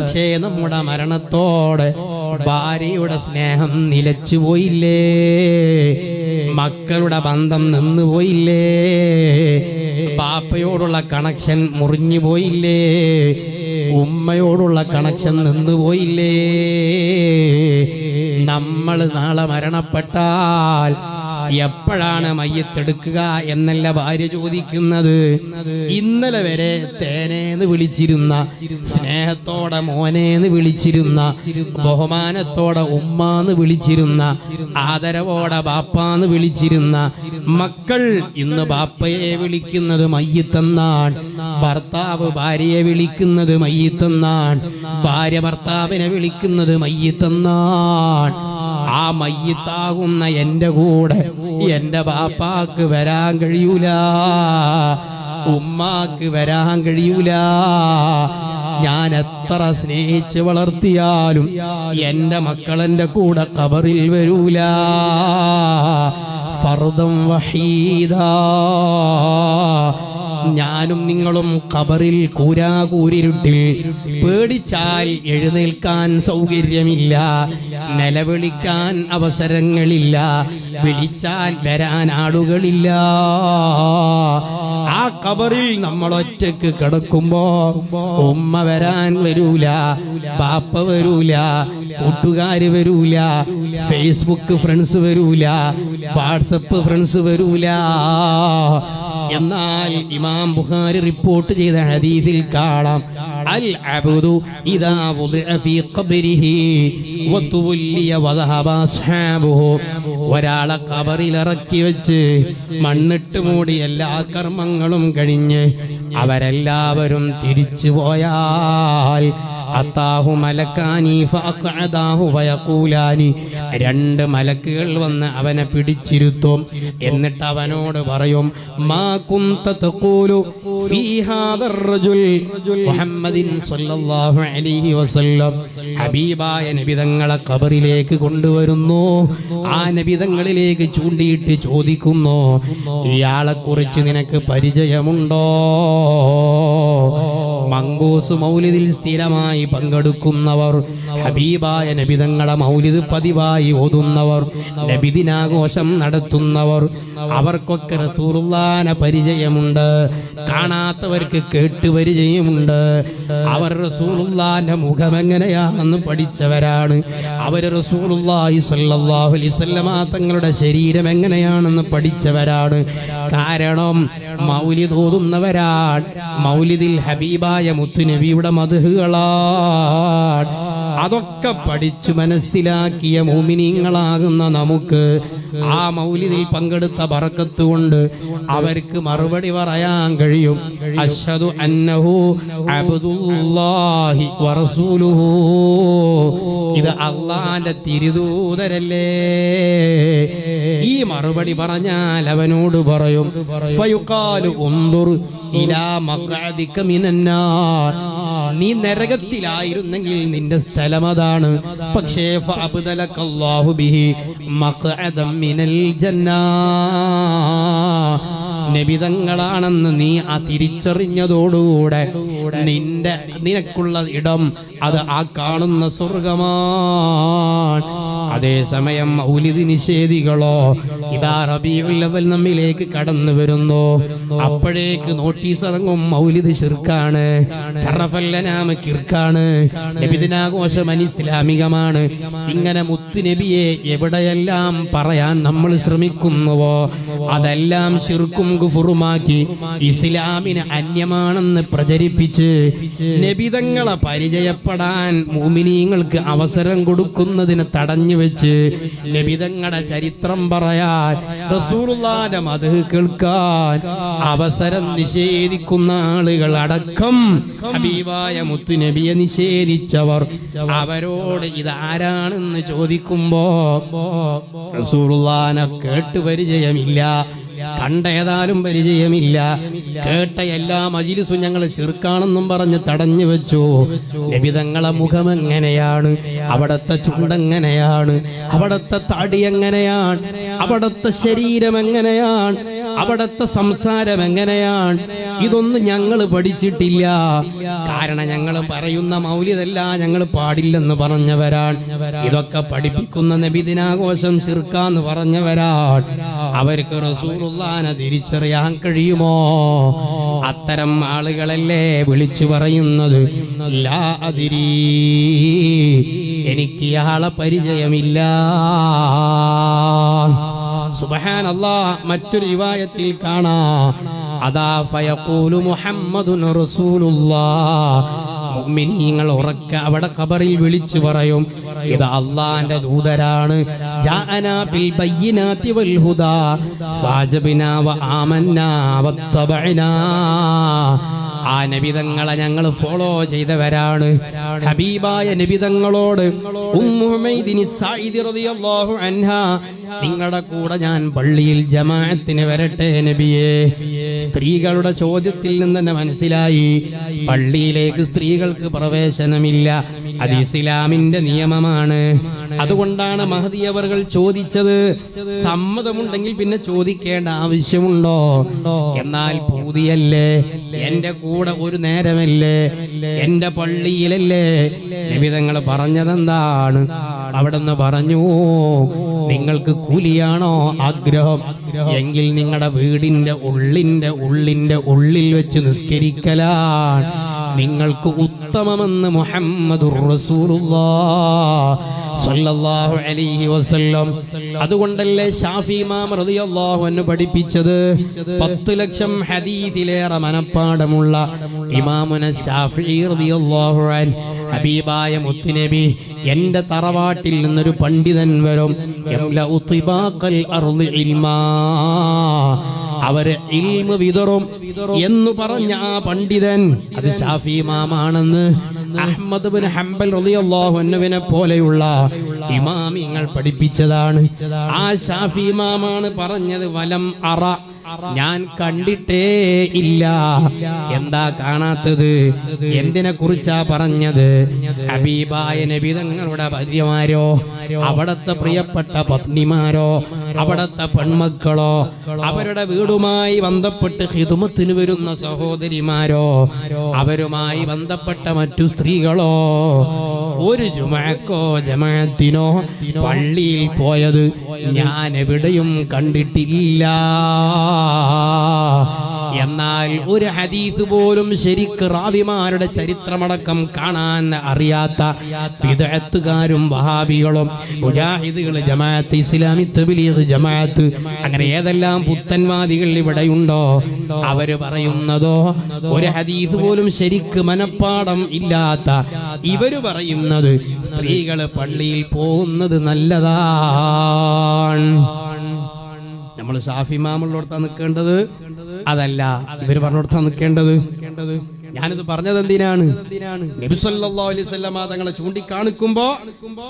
പക്ഷേ നമ്മുടെ മരണത്തോടെ ഭാര്യയുടെ സ്നേഹം നിലച്ചു പോയില്ലേ? മക്കളുടെ ബന്ധം നിന്നു പോയില്ലേ? പാപ്പയോടുള്ള കണക്ഷൻ മുറിഞ്ഞു പോയില്ലേ? ഉമ്മയോടുള്ള കണക്ഷൻ നിന്നു പോയില്ലേ? നമ്മൾ നാളെ മരണപ്പെട്ടാൽ എപ്പോഴാണ് മയ്യത്തെടുക്കുക എന്നല്ല ഭാര്യ ചോദിക്കുന്നത്. ഇന്നലെ വരെ തേനേന്ന് വിളിച്ചിരുന്ന സ്നേഹത്തോടെ മോനേന്ന് വിളിച്ചിരുന്ന ബഹുമാനത്തോടെ ഉമ്മാന്ന് വിളിച്ചിരുന്ന ആദരവോടെ ബാപ്പാന്ന് വിളിച്ചിരുന്ന മക്കൾ ഇന്ന് ബാപ്പയെ വിളിക്കുന്നത് മയ്യത്തെന്നാണ്. ഭർത്താവ് ഭാര്യയെ വിളിക്കുന്നത് മയ്യത്തെന്നാണ്. ഭാര്യ ഭർത്താവിനെ വിളിക്കുന്നത് മയ്യത്തെന്നാണ്. ആ മയ്യത്താകുന്ന എന്റെ കൂടെ എന്റെ ബാപ്പാക്ക് വരാൻ കഴിയൂല. ഉമ്മാക്ക് വരാൻ കഴിയൂല. ഞാൻ എത്ര സ്നേഹിച്ച് വളർത്തിയാലും എന്റെ മക്കളെന്റെ കൂടെ കബറിൽ വരൂല. ഫർദം വഹീദാ. ഞാനും നിങ്ങളും ഖബറിൽ കൂരാകൂരിരുട്ടിൽ പേടിച്ചാൽ എഴുന്നേൽക്കാൻ സൗകര്യമില്ല നിലവിളിക്കാൻ അവസരങ്ങളില്ല വിളിച്ചാൽ വരാൻ ആളുകളില്ല. ആ കബറിൽ നമ്മൾ ഒറ്റയ്ക്ക് കിടക്കുമ്പോ ഉമ്മ വരാൻ വരൂല പാപ്പ വരൂല കൂട്ടുകാര് വരൂല. ഫേസ്ബുക്ക് ഫ്രണ്ട്സ് വരൂല. വാട്സപ്പ് ഫ്രണ്ട്സ് വരൂല. എന്നാൽ ഇമാം ബുഖാരി റിപ്പോർട്ട് ചെയ്ത ഹദീസിൽ കാണാം. അൽ അബ്ദു ഇദാ വുദിഅ ഫീ ഖബ്രിഹി വതുല്ലിയ വദഹബ അസ്ഹാബുഹു. ഒരാളെ ഖബറിൽ ഇറക്കി വെച്ച് മണ്ണിട്ട് മൂടി എല്ലാ കർമ്മങ്ങളും കഴിഞ്ഞ് അവരെല്ലാവരും തിരിച്ചു പോയാൽ അത്താഹു മലക്കാനി ഫഅഖഅദാഹു വയഖൂലാനി. രണ്ട് മലക്കുകൾ വന്ന് അവനെ പിടിച്ചിരുത്തും. എന്നിട്ട് അവനോട് പറയും മാ ഫീ മുഹമ്മദിൻ അലൈഹി വസല്ലം. ഹബീബായ നബിതങ്ങളെ ഖബറിലേക്ക് കൊണ്ടുവരുന്നു. ആ നബിതങ്ങളിലേക്ക് ചൂണ്ടിയിട്ട് ചോദിക്കുന്നു ഇയാളെ കുറിച്ച് നിനക്ക് പരിചയമുണ്ടോ? മങ്കൂസ് മൗലിദിൽ സ്ഥിരമായി പങ്കെടുക്കുന്നവർ ഹബീബായ നബിതങ്ങളെ മൗലിദ് പതിവായി ഓതുന്നവർ നബിദിനാഘോഷം നടത്തുന്നവർ അവർക്കൊക്കെ റസൂറുല്ലാന പരിചയമുണ്ട് കാണാത്തവർക്ക് കേട്ട് പരിചയമുണ്ട് അവർ റസൂറുല്ലാന്റെ മുഖം എങ്ങനെയാണെന്ന് പഠിച്ചവരാണ്. അവർ റസൂലുള്ളാഹി സല്ലല്ലാഹു തങ്ങളുടെ ശരീരം എങ്ങനെയാണെന്ന് പഠിച്ചവരാണ്. കാരണം മൗലിദ് ഓതുന്നവരാണ് മൗലിദിൽ ഹബീബായ മുത്തുനബിയുടെ അതൊക്കെ പഠിച്ചു മനസ്സിലാക്കിയ മോമിനിങ്ങളാകുന്ന നമുക്ക് ആ മൗലിതിൽ പങ്കെടുത്ത പറക്കത്തുകൊണ്ട് അവർക്ക് മറുപടി പറയാൻ കഴിയും. അഷ്ഹദു അന്നഹു അബ്ദുല്ലാഹി വറസൂലുഹു ഇത് അള്ളാന്റെ തിരുദൂതരല്ലേ? ഈ മറുപടി പറഞ്ഞാൽ അവനോട് പറയും ഇലാ നീ നരകത്തിലായിരുന്നെങ്കിൽ നിന്റെ സ്ഥലം അതാണ് പക്ഷേ നബിതങ്ങളാണെന്ന് നീ ആ തിരിച്ചറിഞ്ഞതോടുകൂടെ നിന്റെ നിനക്കുള്ള ഇടം അത് ആ കാണുന്ന സ്വർഗമാണ്. അതേസമയം മൗലിദ് നിഷേധികളോ ഇതാ റബീഉൽ നമ്മിലേക്ക് കടന്നു വരുന്നു. അപ്പോഴേക്ക് നോട്ടീസ് ഇറങ്ങും മൗലിദ് ഷിർക്കാണ് ഷറഫല്ലനാമ കിർക്കാണ് നബിദിനാഘോഷം അനിസ്ലാമികമാണ്. ഇങ്ങനെ മുത്തുനബിയെ എവിടെയെല്ലാം പറയാൻ നമ്മൾ ശ്രമിക്കുന്നുവോ അതെല്ലാം ഷിർക്കും കുഫുറുമാക്കി ഇസ്ലാമിന് അന്യമാണെന്ന് പ്രചരിപ്പിച്ച് നബിതങ്ങളെ പരിചയപ്പെടാൻ മൂമിനീങ്ങൾക്ക് അവസരം കൊടുക്കുന്നതിന് തടഞ്ഞു വെച്ച് നബിതങ്ങളുടെ ചരിത്രം പറയാൻ റസൂലുള്ളാന്റെ മത് കേൾക്കാൻ അവസരം നിഷേധിക്കുന്ന ആളുകൾ അടക്കം ഹബീബായ മുത്തുനബിയെ നിഷേധിച്ചവർ. അവരോട് ഇതാരാണെന്ന് ചോദിക്കുമ്പോ റസൂലുള്ളാനെ കേട്ട് പരിചയമില്ല. കണ്ട ഏതാനും പരിചയമില്ല. കേട്ട എല്ലാ മജിലിസും ഞങ്ങൾ ചെറുക്കാണെന്നും പറഞ്ഞ് തടഞ്ഞു വെച്ചു. ലഭിതങ്ങളെ മുഖം എങ്ങനെയാണ് അവിടത്തെ ചുണ്ടെങ്ങനെയാണ്? അവിടത്തെ തടി എങ്ങനെയാണ്? അവിടത്തെ ശരീരം എങ്ങനെയാണ്? അവിടത്തെ സംസാരം എങ്ങനെയാണ്? ഇതൊന്നും ഞങ്ങൾ പഠിച്ചിട്ടില്ല. കാരണം ഞങ്ങൾ പറയുന്ന മൗലിതല്ല ഞങ്ങൾ പാടില്ലെന്ന് പറഞ്ഞവരാണ്. ഇതൊക്കെ പഠിപ്പിക്കുന്ന നബിദിനാഘോഷം ചിർക്കാന്ന് പറഞ്ഞവരാണ്. അവർക്ക് റസൂലുള്ളാനെ തിരിച്ചറിയാൻ കഴിയുമോ? അത്തരം ആളുകളല്ലേ വിളിച്ചു പറയുന്നത്? എനിക്ക് ഇയാളെ പരിചയമില്ല. സുബഹാനല്ലാ മറ്റൊരു റിവായത്തിൽ കാണാ. അതാ ഫയഖൂലു മുഹമ്മദുൻ റസൂലുള്ളാഹ് മുഅ്മിനീങ്ങൾ ഉറക്ക അവിടെ ഖബറിൽ വിളിച്ചു പറയും ഇത് അള്ളാന്റെ ദൂതരാണ്. ജാഅനാ ബിൽ ബയ്യിനാതി വൽ ഹുദാ. ഫാജബിനാ വ ആമന്നാ വത്തബഅനാ ആ നബിതങ്ങളെ ഞങ്ങൾ ഫോളോ ചെയ്തവരാണ്. ഹബീബായ നബിതങ്ങളോട് നിങ്ങളുടെ കൂടെ ഞാൻ പള്ളിയിൽ ജമാഅത്തിന് വരട്ടെ നബിയെ. സ്ത്രീകളുടെ ചോദ്യത്തിൽ നിന്ന് തന്നെ മനസ്സിലായി. പള്ളിയിലേക്ക് സ്ത്രീകൾക്ക് പ്രവേശനമില്ല. അത് ഇസ്ലാമിന്റെ നിയമമാണ്. അതുകൊണ്ടാണ് മഹദി അവർകൾ ചോദിച്ചത്. സമ്മതമുണ്ടെങ്കിൽ പിന്നെ ചോദിക്കേണ്ട ആവശ്യമുണ്ടോ? എന്നാൽ പൂതിയല്ലേ. എന്റെ കൂടെ ഒരു നേരമല്ലേ. എന്റെ പള്ളിയിലല്ലേ. നിബിതങ്ങൾ പറഞ്ഞതെന്താണ്? അവിടെന്ന് പറഞ്ഞു നിങ്ങൾക്ക് കൂലിയാണോ ആഗ്രഹം? എങ്കിൽ നിങ്ങളുടെ വീടിന്റെ ഉള്ളിന്റെ ഉള്ളിന്റെ ഉള്ളിൽ വെച്ച് നിസ്കരിക്കലാണ്. നിങ്ങൾക്ക് ഉത്തമമെന്ന് മുഹമ്മദുർ അലൈഹി വസല്ലം. അതുകൊണ്ടല്ലേ ഷാഫി ഇമാം റളിയല്ലാഹു അൻഹു പഠിപ്പിച്ചത്? പത്ത് ലക്ഷം ഹദീസിലേറെ മനപ്പാടമുള്ള ഇമാമുന ഷാഫി റളിയല്ലാഹു അൻ ഹബീബായ മുത്തുനബി എന്റെ തറവാട്ടിൽ നിന്നൊരു പണ്ഡിതൻ വരും. അവർ ഇൽമ വിതറും എന്ന് പറഞ്ഞ ആ പണ്ഡിതൻ അത് ഷാഫി ഇമാമാണെന്ന് അഹമ്മദ് ബിൻ ഹംബൽ റളിയല്ലാഹു അൻഹുവിനെ പോലെയുള്ള ഇമാമിങ്ങൾ പഠിപ്പിച്ചതാണ്. ആ ഷാഫി ഇമാമാണ് പറഞ്ഞത് വലം അറ ഞാൻ കണ്ടിട്ടേ ഇല്ല. എന്താ കാണാത്തത്? എന്തിനെ കുറിച്ചാ പറഞ്ഞത്? ഹബീബായ നബിതങ്ങളുടെ ഭാര്യമാരോ? അവിടത്തെ പ്രിയപ്പെട്ട പത്നിമാരോ? അവിടത്തെ പെൺമക്കളോ? അവരുടെ വീടുമായി ബന്ധപ്പെട്ട് ഹിതുമത്തിന് വരുന്ന സഹോദരിമാരോ? അവരുമായി ബന്ധപ്പെട്ട മറ്റു സ്ത്രീകളോ? ഒരു ജുമക്കോ ജമാഅത്തിനോ? പള്ളിയിൽ പോയത് ഞാൻ എവിടെയും കണ്ടിട്ടില്ല. എന്നാൽ ഒരു ഹദീസ് പോലും ശരിക്ക് റാവിമാരുടെ ചരിത്രമടക്കം കാണാൻ അറിയാത്ത വിദഗ്ധക്കാരും വഹാബികളും മുജാഹിദുകൾ ജമാഅത്ത് ഇസ്ലാമി തബ്ലീഗ് ജമാഅത്ത് അങ്ങനെ ഏതെല്ലാം പുത്തൻവാദികൾ ഇവിടെയുണ്ടോ? അവർ പറയുന്നതോ? ഒരു ഹദീസ് പോലും ശരിക്ക് മനപ്പാടം ഇല്ലാത്ത ഇവർ പറയുന്നത് സ്ത്രീകൾ പള്ളിയിൽ പോകുന്നത് നല്ലതാണ്. നമ്മൾ ഷാഫി മാമുള്ളടത്താണ് നിൽക്കേണ്ടത് അതല്ല ഇവർ പറഞ്ഞിടത്താണ് നിൽക്കേണ്ടത് ഞാനിത് പറഞ്ഞത് എന്തിനാണ് തങ്ങളെ ചൂണ്ടിക്കാണിക്കുമ്പോ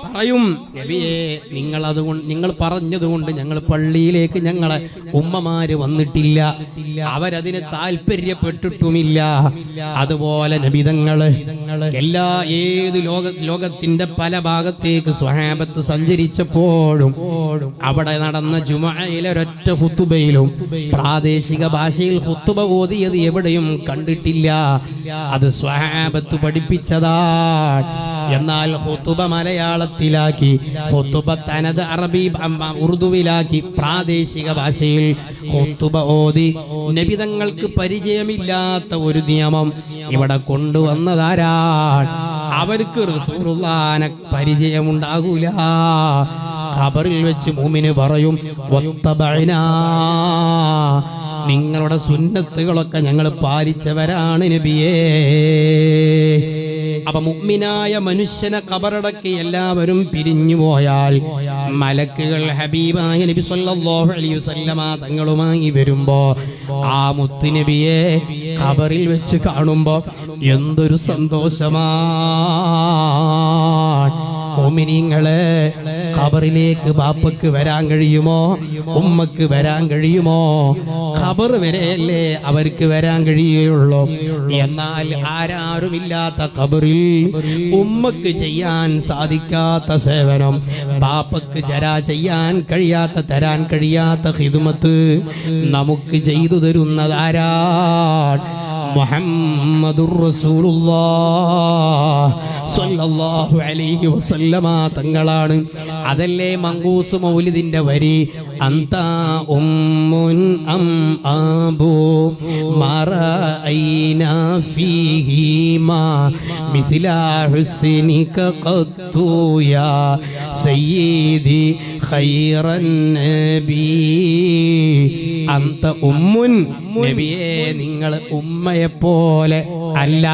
പറയും നബിയെ നിങ്ങൾ അതുകൊണ്ട് നിങ്ങൾ പറഞ്ഞതുകൊണ്ട് ഞങ്ങൾ പള്ളിയിലേക്ക് ഞങ്ങളെ ഉമ്മമാര് വന്നിട്ടില്ല. അവരതിന് താല്പര്യപ്പെട്ടിട്ടുമില്ല അതുപോലെ നബിതങ്ങൾ എല്ലാ ഏത് ലോക ലോകത്തിന്റെ പല ഭാഗത്തേക്ക് സ്വഹാബത്ത് സഞ്ചരിച്ചപ്പോഴും അവിടെ നടന്ന ജുമയിലെ ഒരൊറ്റ ഹുത്തുബയിലും പ്രാദേശിക ഭാഷയിൽ ഹുത്തുബ ഓതിയത് എവിടെയും കണ്ടിട്ടില്ല. അത് സ്വഹാബത്ത് പഠിപ്പിച്ചതാണ് എന്നാൽ ഹുത്തുബ മലയാളത്തിലാക്കി ഹുത്തുബ തനത് അറബി ഉറുദുവിലാക്കി പ്രാദേശിക ഭാഷയിൽ ഹുത്തുബ ഓതി. നബിതങ്ങൾക്ക് പരിചയമില്ലാത്ത ഒരു നിയമം ഇവിടെ കൊണ്ടുവന്നതാരാണ് അവർക്ക് റസൂലുള്ളാനെ പരിചയമുണ്ടാകൂല. ഖബറിൽ വെച്ച് മൂമിന് പറയും. നിങ്ങളുടെ സുന്നത്തുകളൊക്കെ ഞങ്ങൾ പാലിച്ചവരാണ് നബിയേ. അപ്പൊ മുഗ്മിനായ മനുഷ്യനെ കബറടക്കി എല്ലാവരും പിരിഞ്ഞു പോയാൽ മലക്കുകൾ ഹബീബായ നബി സല്ലല്ലാഹു അലൈഹി വസല്ലമ തങ്ങളുമായി വരുമ്പോ ആ മുത്തുനബിയെ കബറിൽ വെച്ച് കാണുമ്പോ എന്തൊരു സന്തോഷമാണ് മോമിനിങ്ങളെ ഖബറിലേക്ക് ബാപ്പക്ക് വരാൻ കഴിയുമോ? ഉമ്മക്ക് വരാൻ കഴിയുമോ? ഖബർ വരെയല്ലേ അവർക്ക് വരാൻ കഴിയുകയുള്ളൂ എന്നാൽ ആരാരുമില്ലാത്ത ഖബറിൽ ഉമ്മക്ക് ചെയ്യാൻ സാധിക്കാത്ത സേവനം ബാപ്പക്ക് ചരാ ചെയ്യാൻ കഴിയാത്ത തരാൻ കഴിയാത്ത ഹിതുമത്ത് നമുക്ക് ചെയ്തു തരുന്നതാരാണ്? മുഹമ്മദുർ റസൂലുള്ളാഹ് സ്വല്ലല്ലാഹു അലൈഹി വസല്ലമ തങ്ങളാണ്. അതല്ലേ മങ്കൂസ് മൗലിദിന്റെ വരി? അന്ത ഉമ്മുൻ അം ആബു മറഅയ്ന ഫീഹിമാ മിഥില ഹുസ്നിക ഖത്തു യാ സയ്യിദി ഖൈറൻ നബീ. അന്ത ഉമ്മുൻ നബിയെ നിങ്ങൾ ഉമ്മയെ പോലെ അല്ല.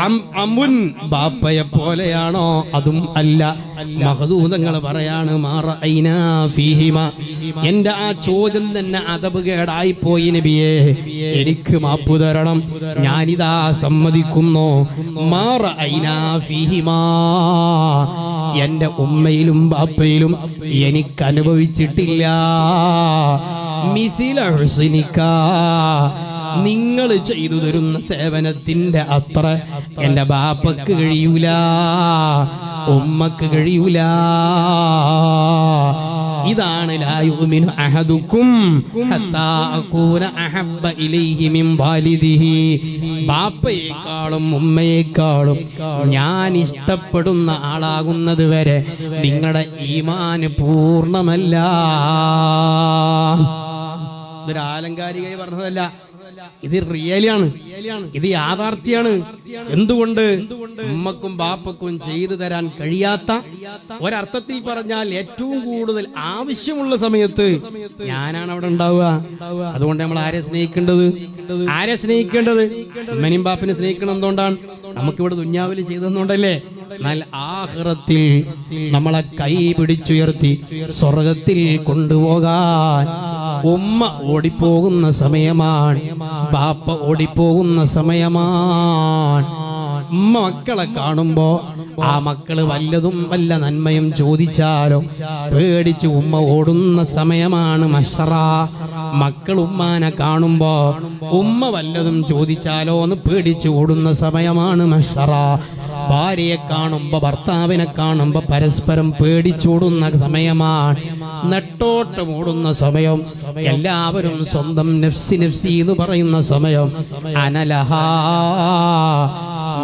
അം അമുൻ ബാപ്പയെ പോലെയാണോ? അതും അല്ല. മഹദൂതങ്ങൾ പറയാണ് മാറ ഐനാ ഫീഹിമ എന്റെ ആ ചോദ്യം തന്നെ അതപ് കേടായി പോയി നബിയെ. എനിക്ക് മാപ്പ് തരണം. ഞാനിതാ സമ്മതിക്കുന്നു. മാറ എന്റെ ഉമ്മയിലും ബാപ്പയിലും എനിക്ക് അനുഭവിച്ചിട്ടില്ല നിങ്ങൾ ചെയ്തു തരുന്ന സേവനത്തിന്റെ അത്ര എന്റെ ബാപ്പക്ക് കഴിയൂല ഉമ്മക്ക് കഴിയൂല. ഇതാണ് ലായുമിനു അഹദുക്കും അഹബ്ബ ഇലൈഹി മിൻ വാലിദിഹി. ബാപ്പയേക്കാളും ഉമ്മയേക്കാളും ഞാൻ ഇഷ്ടപ്പെടുന്ന ആളാകുന്നത് വരെ നിങ്ങളുടെ ഈമാന് പൂർണമല്ല. ഇതൊരു പറഞ്ഞതല്ല. ഇത് റിയലിയാണ്. ഇത് യാഥാർത്ഥ്യാണ്. എന്തുകൊണ്ട് ഉമ്മക്കും ബാപ്പക്കും ചെയ്തു തരാൻ കഴിയാത്ത ഒരർത്ഥത്തിൽ പറഞ്ഞാൽ ഏറ്റവും കൂടുതൽ ആവശ്യമുള്ള സമയത്ത് ഞാനാണ് അവിടെ ഉണ്ടാവുക. അതുകൊണ്ട് നമ്മൾ ആരെ സ്നേഹിക്കേണ്ടത്? ആരെ സ്നേഹിക്കേണ്ടത്? ഉമ്മനും ബാപ്പിനെ സ്നേഹിക്കണം എന്തുകൊണ്ടാണ്? നമുക്കിവിടെ ദുഞ്ഞാവിൽ ചെയ്തെന്നുകൊണ്ടല്ലേ ആഹ്റത്തിൽ നമ്മളെ കൈ പിടിച്ചുയർത്തി സ്വർഗത്തിൽ കൊണ്ടുപോകാൻ ഉമ്മ ഓടിപ്പോകുന്ന സമയമാണ് ബാപ്പ ഓടിപ്പോകുന്ന സമയമാണ്. ഉമ്മ മക്കളെ കാണുമ്പോ ആ മക്കൾ വല്ലതും വല്ല നന്മയും ചോദിച്ചാലോ? പേടിച്ച് ഉമ്മ ഓടുന്ന സമയമാണ് മഷറ. മക്കൾ ഉമ്മാനെ കാണുമ്പോ ഉമ്മ വല്ലതും ചോദിച്ചാലോ എന്ന് പേടിച്ച് ഓടുന്ന സമയമാണ് മഷറ. ഭാര്യയെ കാണുമ്പോ ഭർത്താവിനെ കാണുമ്പോ പരസ്പരം പേടിച്ചോടുന്ന സമയമാണ്. നെട്ടോട്ടം ഓടുന്ന സമയം. എല്ലാവരും സ്വന്തം നെഫ്സി നെഫ്സി എന്ന് പറയുന്ന സമയം. അനലഹാ.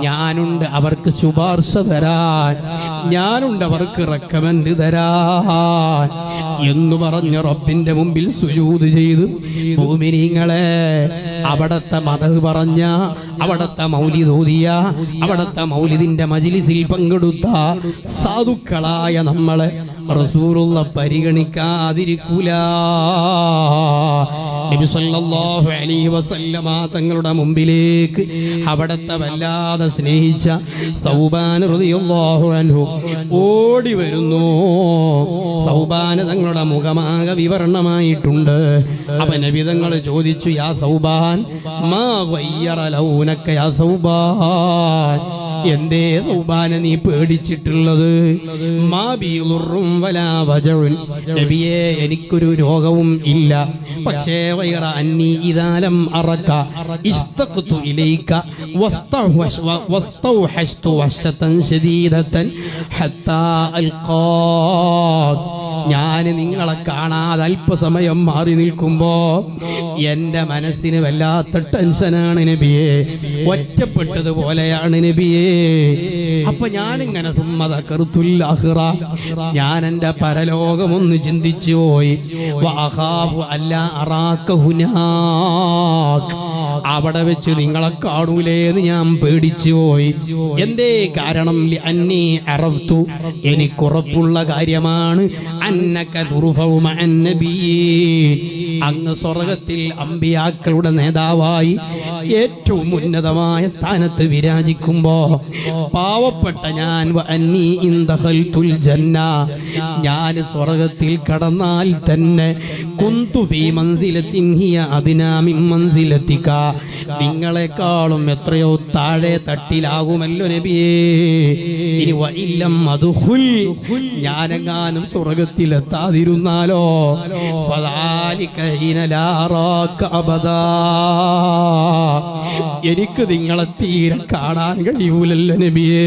ഞാനുണ്ട് അവർക്ക് ശുപാർശ തരാൻ. ഞാനുണ്ട് അവർക്ക് റെക്കമെൻഡ് തരാൻ. എന്ന് പറഞ്ഞ റബ്ബിന്റെ മുമ്പിൽ സുജൂത് ചെയ്തു. ഭൂമിനിങ്ങളെ അവിടത്തെ മതഹ് പറഞ്ഞ അവിടത്തെ മൗലി തോതിയ അവിടത്തെ മൗലിദിന്റെ മജിലിസിൽ പങ്കെടുത്ത സാധുക്കളായ നമ്മളെ റസൂറുള്ള പരിഗണിക്കാതിരിക്കൂല. നബി സല്ലല്ലാഹു അലൈഹി വസല്ലമ തങ്ങളുടെ മുമ്പിലേക്ക് അവിടത്തെ വല്ലാതെ സ്നേഹിച്ച സൗബാൻ റളിയല്ലാഹു അൻഹു ഓടി വരുന്നു. സൗബാൻ തങ്ങളുടെ മുഖമാകെ വിവരണമായിട്ടുണ്ട്. അപ്പൊ നബി തങ്ങൾ ചോദിച്ചു യാ സൗബാൻ മാ വയ്യറ ലൗനക യാ സൗബാൻ? എന്തേ സൗബാന നീ പേടിച്ചിട്ടുള്ളത്? മാ ബീളുറും വലാ വജഉൻ. നബിയെ എനിക്കൊരു രോഗവും ഇല്ല. പക്ഷേ വൈറ അന്നി ഇദാലം അറക ഇസ്തഖ്തു ഇലൈക വസ്തഹ്വശ് വസ്തൗഹശ്തു വശതൻ ശദീദതൻ ഹത്താ അൽഖാക് ഞാൻ നിങ്ങളെ കാണാതെ അല്പസമയം മാറി നിൽക്കുമ്പോ എന്റെ മനസ്സിന് വല്ലാത്ത ടെൻഷനാണ് നബിയെ. ഒറ്റപ്പെട്ടതുപോലെയാണ് നബിയെ. അപ്പൊ ഞാനിങ്ങനെ സുമ്മത കറുത്തുല്ലാഹിറ. ഞാൻ എന്റെ പരലോകമൊന്ന് ചിന്തിച്ചു പോയി. അല്ല അവിടെ വെച്ച് നിങ്ങളെ കാണൂലേന്ന് ഞാൻ പേടിച്ചു പോയി. എന്തേ കാരണം? അന്നി അറഫ്തു. എനിക്കുറപ്പുള്ള കാര്യമാണ്. അങ്ങ് സ്വർഗത്തിൽ അമ്പിയാക്കളുടെ നേതാവായി ഏറ്റവും ഉന്നതമായ സ്ഥാനത്ത് വിരാജിക്കുമ്പോ പാവപ്പെട്ട ഞാൻ ഞാൻ സ്വർഗത്തിൽ കടന്നാൽ തന്നെ നിങ്ങളെക്കാളും എത്രയോ താഴെ തട്ടിലാകുമല്ലോ നബിയേ ഇനി വ ഇല്ലം ഞാനെങ്ങാനും ഞാനെങ്ങാനും സ്വർഗത്തിലെത്താതിരുന്നാലോ എനിക്ക് നിങ്ങളെ തീരെ കാണാൻ കഴിയൂലല്ല നബിയേ.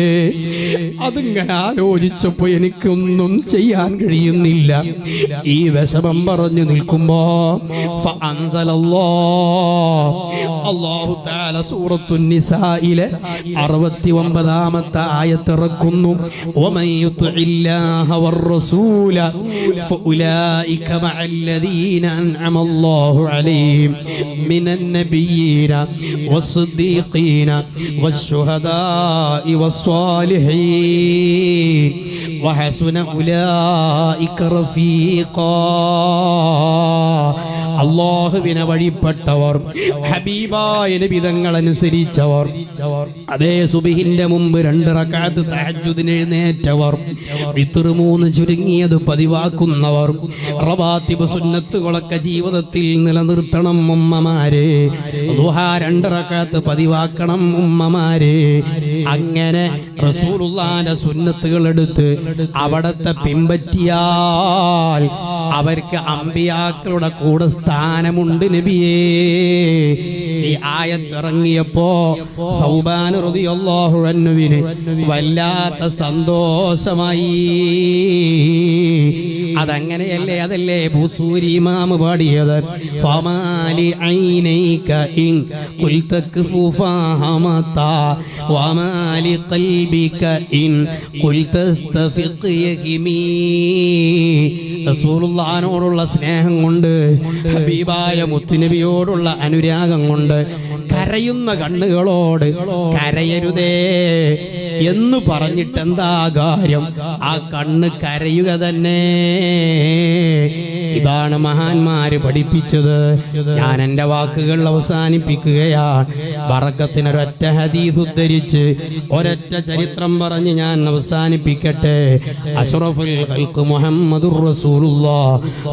അതിങ്ങനെ ആലോചിച്ചപ്പോ എനിക്കൊന്നും ചെയ്യാൻ കഴിയുന്നില്ല. ഈ വിഷമം പറഞ്ഞു നിൽക്കുമ്പോ അള്ളാഹു അറുപത്തി ഒമ്പതാമത്തെ ആയത്തിറക്കുന്നു ഒമയുത്ത് ഇല്ലാഹ റസൂല فأولئك مع الذين أنعم الله عليهم من النبيين والصديقين والشهداء والصالحين وحسن أولئك رفيقا അള്ളാഹുവിനെ വഴിപ്പെട്ടവർ ഹബീബായ നബിതങ്ങൾ അനുസരിച്ചവർ അതേ സുബിഹിന്റെ മുമ്പ് രണ്ട് റക്കാത്ത് തഹജ്ജുദിന് എഴുന്നേറ്റവർ വിത്തുറ് മൂന്ന് ചുരുങ്ങിയത് പതിവാക്കുന്നവർ റവാത്തിബ് സുന്നത്തുകളൊക്കെ ജീവിതത്തിൽ നിലനിർത്തണം ഉമ്മമാരെ. ദുഹ രണ്ട് റക്കാത്ത് പതിവാക്കണം ഉമ്മമാരെ. അങ്ങനെ റസൂലുള്ളാന്റെ സുന്നത്തുകൾ എടുത്ത് അവിടത്തെ പിമ്പറ്റിയാൽ അവർക്ക് അമ്പിയാക്കളുടെ കൂടെ സ്ഥാനമുണ്ട് നബിയേ. ഈ ആയത്തിറങ്ങിയപ്പോ സൗബാൻ റളിയല്ലാഹു അൻഹുവിന് വല്ലാത്ത സന്തോഷമായി. അതങ്ങനെയല്ലേ അതല്ലേ? ഭൂസൂരി ഇമാമ് പാടിയത്. ഫമാലി ഐനൈക ഇൻ വമാലി ഖൽബിക ഇൻ സ്നേഹം കൊണ്ട് ഹബീബായ മുത്തുനബിയോടുള്ള അനുരാഗം കൊണ്ട് കരയുന്ന കണ്ണുകളോട് കരയരുതേ. എന്ന് പറഞ്ഞിട്ട് എന്താ കാര്യം? ആ കണ്ണ് കരയുക തന്നെ. ഇതാണ് മഹാന്മാര് പഠിപ്പിച്ചത്. ഞാൻ എന്റെ വാക്കുകൾ അവസാനിപ്പിക്കുകയാണ്. വറക്കത്തിനൊരൊറ്റ ഹദീസ് ഉദ്ധരിച്ച് ഒരൊറ്റ ചരിത്രം പറഞ്ഞ് ഞാൻ അവസാനിപ്പിക്കട്ടെ. അഷ്റഫുൽ ഖൽഖ് മുഹമ്മദുർ റസൂലുള്ളാ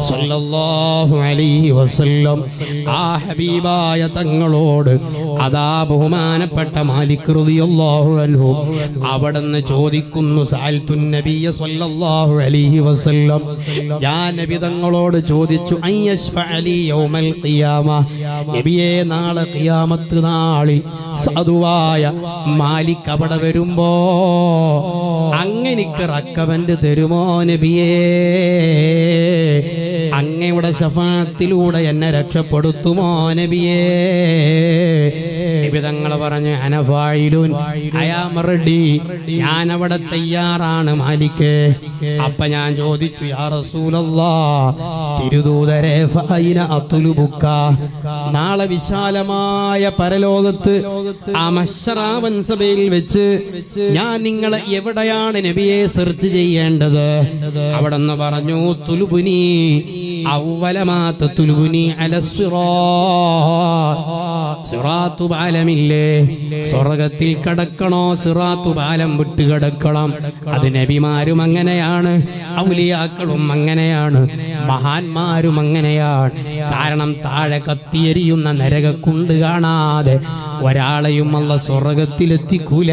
സ്വല്ലല്ലാഹു അലൈഹി വസല്ലം. ആ ഹബീബായ തങ്ങളോട് അതാ ബഹുമാനപ്പെട്ട മാലിക് റളിയല്ലാഹു അൻഹു അവിടുന്ന് ചോദിക്കുന്നു സാൽത്തുൻ നബിയ സല്ലല്ലാഹു അലൈഹി വസല്ലം. ഞാൻ നബി തങ്ങളോട് ചോദിച്ചു അയ്യശ്ഫഅലി യൗമൽ ഖിയാമ? നബിയെ നാളെ ഖിയാമത്ത് നാളിൽ സാധുവായ മാലിക് അവിടെ വരുമ്പോ? അങ്ങനിക്ക് റക്കമന്റ് തരുമോ നബിയേ? അങ്ങയുടെ ശഫാത്തിലൂടെ എന്നെ രക്ഷപ്പെടുത്തുമോ നബിയേ? നബി തങ്ങൾ പറഞ്ഞു അനഫായിലുൻ അയാം റെഡി. ഞാൻ അവിടെ തയ്യാറാണ് മാലിക്ക്. അപ്പൊ ഞാൻ ചോദിച്ചു യാ റസൂലല്ലാ തിരുദൂതരെ നാളെ വിശാലമായ പരലോകത്ത് ആ മശ്രാവൻ സഭയിൽ വെച്ച് ഞാൻ നിങ്ങളെ എവിടെയാണ് നബിയെ സെർച്ച് ചെയ്യേണ്ടത്? അവിടെ നിന്ന് പറഞ്ഞു തുലുബുനി സ്വർഗത്തിൽ കടക്കണോ? സിറാത്തു പാലം വിട്ട് കിടക്കണം. അത് നബിമാരും അങ്ങനെയാണ്. ഔലിയാക്കളും അങ്ങനെയാണ്. മഹാന്മാരും അങ്ങനെയാണ്. കാരണം താഴെ കത്തിയെരിയുന്ന നരകക്കുണ്ട് കാണാതെ ഒരാളെയും അല്ല സ്വർഗത്തിലെത്തിക്കൂല.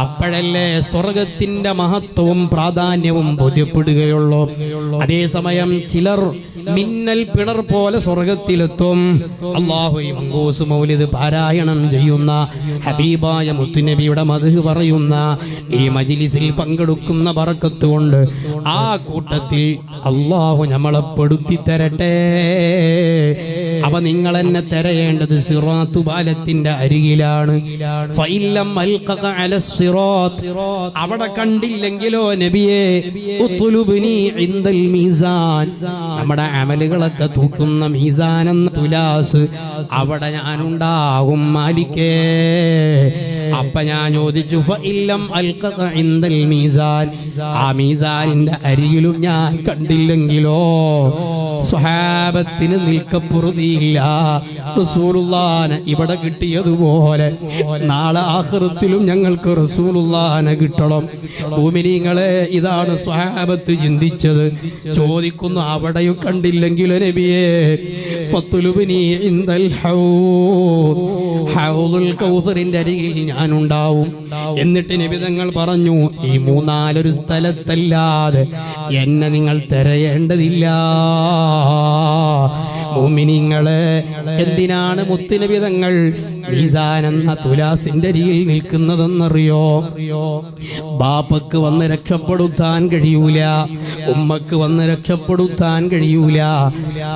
അപ്പോഴല്ലേ സ്വർഗത്തിന്റെ മഹത്വവും പ്രാധാന്യവും ബോധ്യപ്പെടുകയുള്ളൂ. അതേസമയം ചിലർ മിന്നൽ പിണർ പോലെ സ്വർഗത്തിലെത്തും അള്ളാഹു മൗലിദ് പാരായണം ചെയ്യുന്ന ഹബീബായ മുത്തുനബിയുടെ മധു പറയുന്ന ഈ മജിലിസിൽ പങ്കെടുക്കുന്ന പറക്കത്ത് കൊണ്ട് ആ കൂട്ടത്തിൽ അള്ളാഹു നമ്മളെ പെടുത്തി തരട്ടെ. അവ നിങ്ങൾ എന്നെ തെരയേണ്ടത് സിറാത്തുബാലത്തിന്റെ അരികിലാണ്. ഫൈലം അൽഖക അല സിറാത്ത്. അവിടെ കണ്ടില്ലെങ്കിലോ നബിയെ നമ്മുടെ അമലുകളൊക്കെ തൂക്കുന്ന മീസാൻ എന്ന തുലാസ് അവിടെ ഞാനുണ്ടാകും മാലിക്കേ. അപ്പൊ ഞാൻ ചോദിച്ചു "ഫഇല്ലം അൽഖക ഇൻദൽ മീസാൻ. ആ മീസാനിന്റെ അരികിലും ഞാൻ കണ്ടില്ലെങ്കിലോ? സ്വഹാബത്തിന് നിൽക്കപ്പുറതിയില്ല. റസൂലുള്ളാനെ ഇവിടെ കിട്ടിയതുപോലെ നാളെ ആഹൃത്തിലും ഞങ്ങൾക്ക് റസൂലുള്ളാനെ കിട്ടണം. ഭൂമിനിങ്ങളെ ഇതാണ് സ്വഹാബത്ത് ചിന്തിച്ചത്. ചോദിക്കുന്നു അവിടെയും കണ്ടില്ലെങ്കിലോ നബിയെ? ഫത്തുലുബിനി ഇൻദൽ ഹൗദ്. ഹൗദുൽ കൗസറിന്റെ അരികിൽ ഞാൻ ഉണ്ടാവും എന്നിട്ട് നിബിതങ്ങൾ പറഞ്ഞു ഈ മൂന്നാലൊരു സ്ഥലത്തല്ലാതെ എന്നെ നിങ്ങൾ തിരയേണ്ടതില്ല. മോമിനിങ്ങളെ എന്തിനാണ് മുത്തുനിബിതങ്ങൾ മീസാൻ എന്ന തുലാസിന്റെ അരികിൽ നിൽക്കുന്നതെന്നറിയോ? ബാപ്പക്ക് വന്ന് രക്ഷപ്പെടുത്താൻ കഴിയൂല. ഉമ്മക്ക് വന്ന് രക്ഷപ്പെടുത്താൻ കഴിയൂല.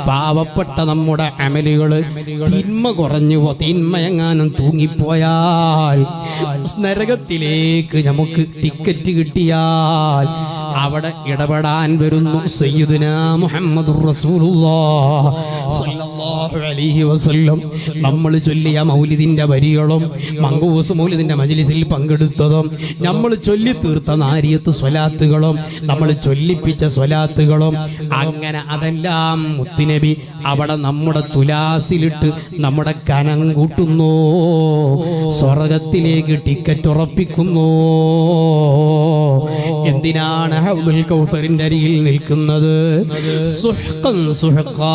പാവപ്പെട്ട നമ്മുടെ അമലുകൾ തിന്മ കുറഞ്ഞു തിന്മയങ്ങാനും തൂങ്ങിപ്പോയാൽ നരകത്തിലേക്ക് നമുക്ക് ടിക്കറ്റ് കിട്ടിയാൽ അവിടെ ഇടപെടാൻ വരുന്നു സയ്യിദുന മുഹമ്മദുർ റസൂലുള്ളാഹ് സ്വല്ലല്ലാഹു അലൈഹി വസല്ലം. നമ്മൾ ചൊല്ലിയ മൗലിദിന്റെ വരികളും മങ്കൂസ് മൗലിദിന്റെ മജ്ലിസിൽ പങ്കെടുത്തതും നമ്മൾ ചൊല്ലി തീർത്ത നാരിയത്ത് സ്വലാത്തുകളും നമ്മൾ ചൊല്ലിപ്പിച്ച സ്വലാത്തുകളും അങ്ങനെ അതെല്ലാം മുത്തുനബി അവിടെ നമ്മുടെ തുലാസിലിട്ട് നമ്മുടെ കനം കൂട്ടുന്നു. സ്വർഗത്തിലേക്ക് ടിക്കറ്റ് ഉറപ്പിക്കുന്നു. എന്തിനാണ് കൗസറിന്റെ അരികിൽ നിൽക്കുന്നത്? സുഹ്ഖൻ സുഹ്ഖാ.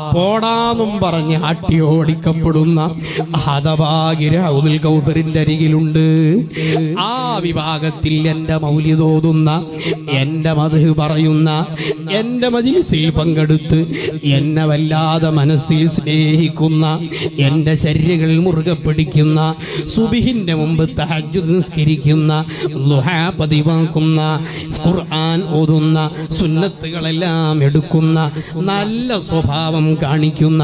പോടാന്നും പറഞ്ഞ് അട്ടി ഓടിക്കപ്പെടുന്ന ഹതഭാഗ്യര് ഹൗദുൽ കൗസറിന്റെ അരികിലുണ്ട്. ആ വിഭാഗത്തിൽ എന്റെ മൗലിതോതുന്ന എന്റെ മധു പറയുന്ന എന്റെ മജിൽസിൽ പങ്കെടുത്ത് എന്നെ വല്ലാതെ മനസ്സിൽ സ്നേഹിക്കുന്ന എന്റെ ചര്യകൾ മുറുകെ പിടിക്കുന്ന സുബിഹിന്റെ മുമ്പ് തഹജ്ജുദ് നിസ്കരിക്കുന്ന ളുഹാ പതിവാക്കുന്ന ഖുർആൻ ഓതുന്ന സുന്നത്തുകളെല്ലാം എടുക്കുന്ന നല്ല സ്വഭാവം കാണിക്കുന്ന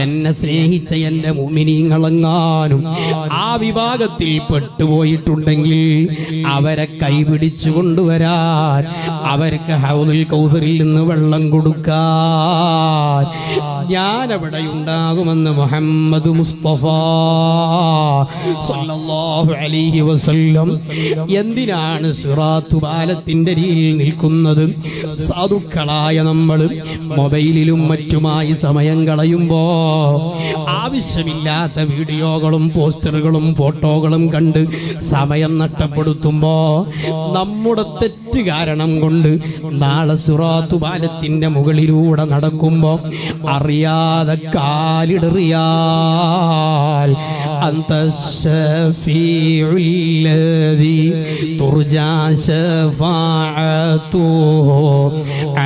എന്നെ സ്നേഹിച്ച എന്റെ മുമിനിങ്ങളെങ്ങാനും ആ വിഭാഗത്തിൽ പെട്ടുപോയിട്ടുണ്ടെങ്കിൽ അവരെ കൈപിടിച്ചു കൊണ്ടുവരാൻ അവർക്ക് ഹൗദിൽ കൗസറിൽ നിന്ന് വെള്ളം കൊടുക്കാൻ ഞാൻ അവിടെ ഉണ്ടാകുമെന്ന് മുഹമ്മദ് മുസ്തഫ സല്ലല്ലാഹു അലൈഹി വസല്ലം. എന്തിനാണ് സിറാത്തു പാലത്തിന്റെ രീതിയിൽ നിൽക്കുന്നത്? സാധുക്കളായ നമ്മൾ മൊബൈലിലും മറ്റുമായി സമയം കളയുമ്പോ ആവശ്യമില്ലാത്ത വീഡിയോകളും പോസ്റ്ററുകളും ഫോട്ടോകളും കണ്ട് സമയം നഷ്ടപ്പെടുത്തുമ്പോ നമ്മുടെ തെറ്റ് കാരണം കൊണ്ട് നാളെ സുറാത്തുപാലത്തിന്റെ മുകളിലൂടെ നടക്കുമ്പോ അറിയാതെ കാലിടറിയാൽ അന്തീ തുർജാ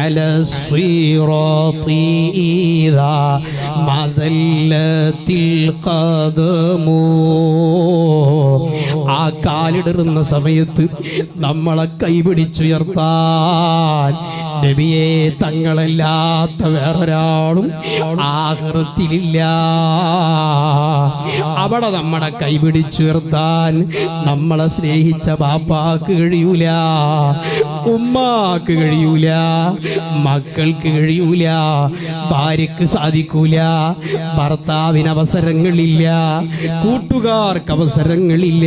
അല സ്വീറാത്തി إذا ما زلت القدم ആ കാലിടറുന്ന സമയത്ത് നമ്മളെ കൈപിടിച്ചുയർത്താൻ നബിയെ തങ്ങളല്ലാത്ത വേറൊരാളും ആഹൃത്തിലില്ല. അവിടെ നമ്മളെ കൈപിടിച്ചുയർത്താൻ നമ്മളെ സ്നേഹിച്ച ബാപ്പാക്ക് കഴിയൂല ഉമ്മാക്ക് കഴിയൂല മക്കൾക്ക് കഴിയൂല ഭാര്യക്ക് സാധിക്കൂല ഭർത്താവിന് അവസരങ്ങളില്ല കൂട്ടുകാർക്ക് അവസരങ്ങളില്ല.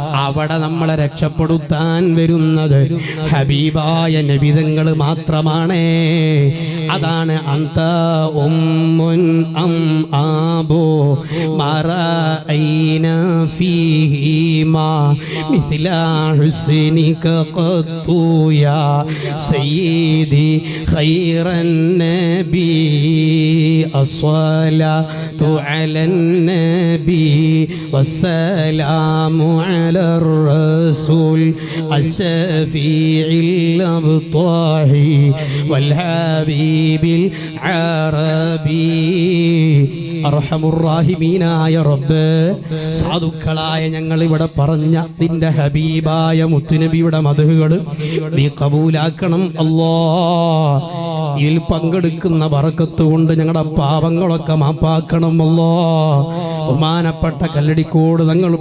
അവിടെ നമ്മളെ രക്ഷപ്പെടുത്താൻ വരുന്നത് ഹബീബായ നബിതങ്ങൾ മാത്രമാണ്. അതാണ് അന്ത ഉം അം ആബോ മറൈന അസ്വല മിഥില വസ്സലാമു അല الرسول الشفيع الأبطاحي والحبيب العربي. അർഹമുറാഹിമീനായ റബ്ബ്. സാധുക്കളായ ഞങ്ങൾ ഇവിടെ പറഞ്ഞ നിന്റെ ഹബീബായ മുത്തുനബിയുടെ മധുകൾ നീ കബൂലാക്കണം അല്ലോ. ഇതിൽ പങ്കെടുക്കുന്ന വറക്കത്ത് കൊണ്ട് ഞങ്ങളുടെ പാപങ്ങളൊക്കെ മാപ്പാക്കണം അല്ലോ. ബഹുമാനപ്പെട്ട കല്ലടിക്കോട് തങ്ങൾ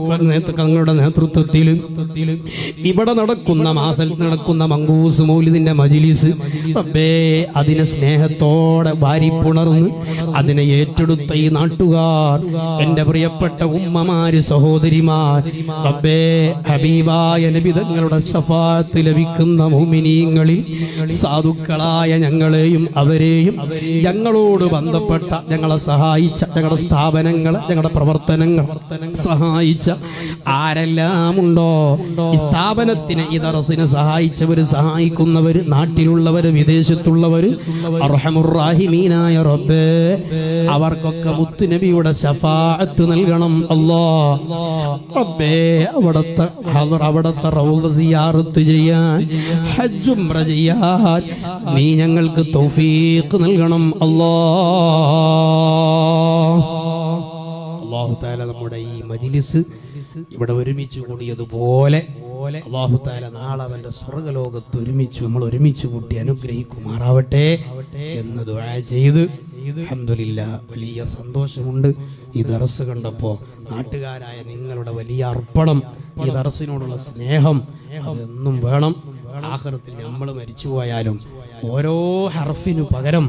തങ്ങളുടെ നേതൃത്വത്തിൽ ഇവിടെ നടക്കുന്ന മാസത്തിൽ നടക്കുന്ന മങ്കൂസ് മൗലിദിന്റെ മജിലിസ് റബ്ബേ അതിനെ സ്നേഹത്തോടെ വാരിപ്പുണർന്ന് അതിനെ ഏറ്റെടുത്ത ഈ നാട്ടുകാർ എന്റെ പ്രിയപ്പെട്ട ഉമ്മമാര് സഹോദരിമാർ റബ്ബേ ഹബീബായ നബിതങ്ങളുടെ ശഫാത്ത് ലഭിക്കുന്ന മുമിനീങ്ങളിൽ സാധുക്കളായ ഞങ്ങളെയും അവരെയും ഞങ്ങളോട് ബന്ധപ്പെട്ട ഞങ്ങളെ സഹായിച്ച ഞങ്ങളുടെ സ്ഥാപനങ്ങൾ ഞങ്ങളുടെ പ്രവർത്തനങ്ങൾ സഹായിച്ച ആരെല്ലാം ഉണ്ടോ ഈ സ്ഥാപനത്തിന് ഈ ദറസിനെ സഹായിച്ചവര് സഹായിക്കുന്നവര് നാട്ടിലുള്ളവര് വിദേശത്തുള്ളവര് അർഹമുറാഹിമീനായ റബ്ബേ അവർക്കൊക്കെ മുത്തുനബിയുടെ ശഫാഅത്ത് നൽകണം. അല്ലോ റബ്ബേ അവിടത്തെ ഹദർ അവിടത്തെ റൗദ സിയാറത്ത് ചെയ്യാൻ ഹജ്ജ് ചെയ്യാൻ നീ ഞങ്ങൾക്ക് തൗഫീഖ് നൽകണം. അല്ലാ. അള്ളാഹു താല നമ്മുടെ ഈ മജിലിസ് ഇവിടെ ഒരുമിച്ച് കൂടിയതുപോലെ അള്ളാഹു താല നാളെ അവന്റെ സ്വർഗലോകത്ത് ഒരുമിച്ച് നമ്മൾ ഒരുമിച്ച് കൂട്ടി അനുഗ്രഹിക്കുമാറാവട്ടെ എന്ന് ദുആ ചെയ്ത് അഹമ്മദില്ല വലിയ സന്തോഷമുണ്ട്. ഈ ദറസ് കണ്ടപ്പോ നാട്ടുകാരായ നിങ്ങളുടെ വലിയ അർപ്പണം ഈ ദറസിനോടുള്ള സ്നേഹം അതെന്നും വേണം. ആഹ്റത്തിൽ നമ്മൾ മരിച്ചു പോയാലും ഓരോ ഹർഫിനു പകരം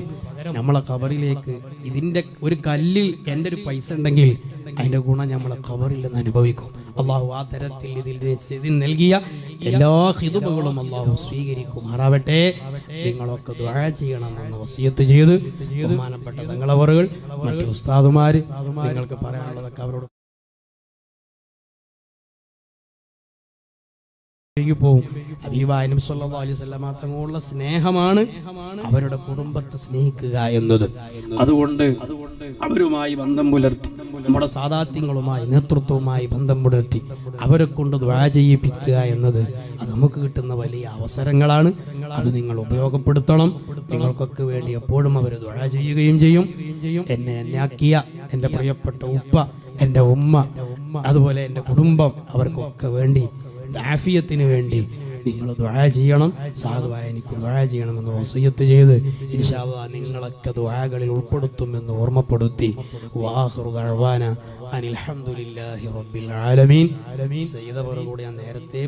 നമ്മളെ ഖബറിലേക്ക് ഇതിന്റെ ഒരു കല്ലിൽ എന്റെ ഒരു പൈസ ഉണ്ടെങ്കിൽ അതിന്റെ ഗുണം നമ്മളെ കബറിൽ നിന്ന് അനുഭവിക്കും. അള്ളാഹു ആ തരത്തിൽ ഇതിൽ ഇതിൽ നൽകിയ എല്ലാ ഹിതുബുകളും അള്ളാഹു സ്വീകരിക്കുമാറാവട്ടെ നിങ്ങളൊക്കെ ദ്വാഴ ചെയ്യണമെന്ന് വസിയത്ത് ചെയ്ത് ബഹുമാനപ്പെട്ട തങ്ങളവറുകൾ മറ്റു ഉസ്താദുമാർ നിങ്ങൾക്ക് പറയാനുള്ളതൊക്കെ അവരോട് ിലേക്ക് പോവും ഹബീബായ നബി സല്ലല്ലാഹു അലൈഹി വസല്ലമ തങ്ങളുള്ള സ്നേഹമാണ് അവരുടെ കുടുംബത്തെ സ്നേഹിക്കുക എന്നത്. അതുകൊണ്ട് അവരുമായി ബന്ധം പുലർത്തി നമ്മുടെ സാധാത്യങ്ങളുമായി നേതൃത്വവുമായി ബന്ധം പുലർത്തി അവരെ കൊണ്ട് ദ്വാ ചെയ്യിപ്പിക്കുക എന്നത് അത് നമുക്ക് കിട്ടുന്ന വലിയ അവസരങ്ങളാണ്. അത് നിങ്ങൾ ഉപയോഗപ്പെടുത്തണം. നിങ്ങൾക്കൊക്കെ വേണ്ടി എപ്പോഴും അവർ ദ്വാ ചെയ്യുകയും ചെയ്യും. എന്നെ എന്നാക്കിയ എന്റെ പ്രിയപ്പെട്ട ഉപ്പ എന്റെ ഉമ്മ അതുപോലെ എന്റെ കുടുംബം അവർക്കൊക്കെ വേണ്ടി ആഫിയത്തിന് വേണ്ടി നിങ്ങൾ ദുആ ചെയ്യണം. സാധുവായ എനിക്ക് ദുആ ചെയ്യണമെന്ന് വസിയത്ത് ചെയ്ത് ഇൻഷാല്ല നിങ്ങളൊക്കെ ദുആകളിൽ ഉൾപ്പെടുത്തുമെന്ന് ഓർമ്മപ്പെടുത്തി. വാഹിറു ദഅവാന അനിൽ ഹംദുലില്ലാഹി റബ്ബിൽ ആലമീൻ. സയ്യിദ് ഞാൻ നേരത്തെ